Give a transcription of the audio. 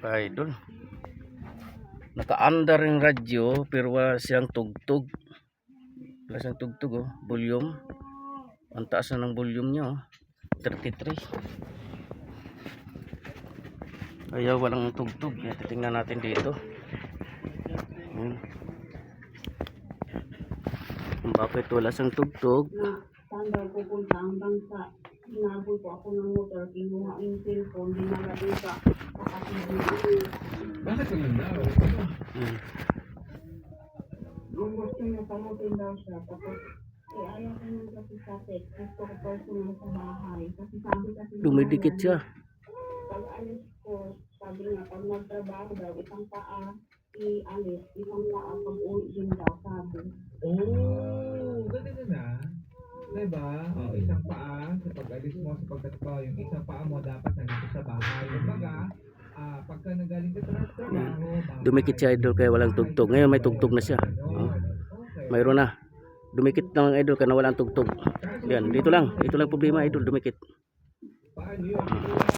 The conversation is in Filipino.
mga idol. Naka-under yung radyo pero wala siyang tugtog. Wala siyang tugtog oh. Volume. Ang taas na ng volume niya oh. 33 ayaw walang tugtog. Titingnan natin dito. Ayan. kung bakit wala siyang tugtog. Saan pupunta ang bansa. Hinabol ko ako ng motor, kinuha yung cellphone, dinalagay sa kapatid niya. Bakit naman daw? Yung gusto niya pamutin daw siya. Tapos, eh, ayaw ko nang kasi sa text. Gusto ko personal sa bahay. Kasi sabi kasi dumidikit siya Pag alis ko, sabi niya, pag nagtrabaho daw, isang paa, i-alis, isang paa, pag uwi din daw, sabi. Oh, ganito na. Diba? O, isang paa pag-alis mo sa pagtatrabaho, yung isang paa mo dapat nandito sa bahay. Kumbaga, ah, pagka nagaling ka sa trabaho, bahay. dumikit siya idol kaya walang tugtog ngayon may tugtog na siya oh. Mayroon na dumikit na mga idol kaya walang tugtog yan dito lang ito lang problema idol dumikit Paano yun?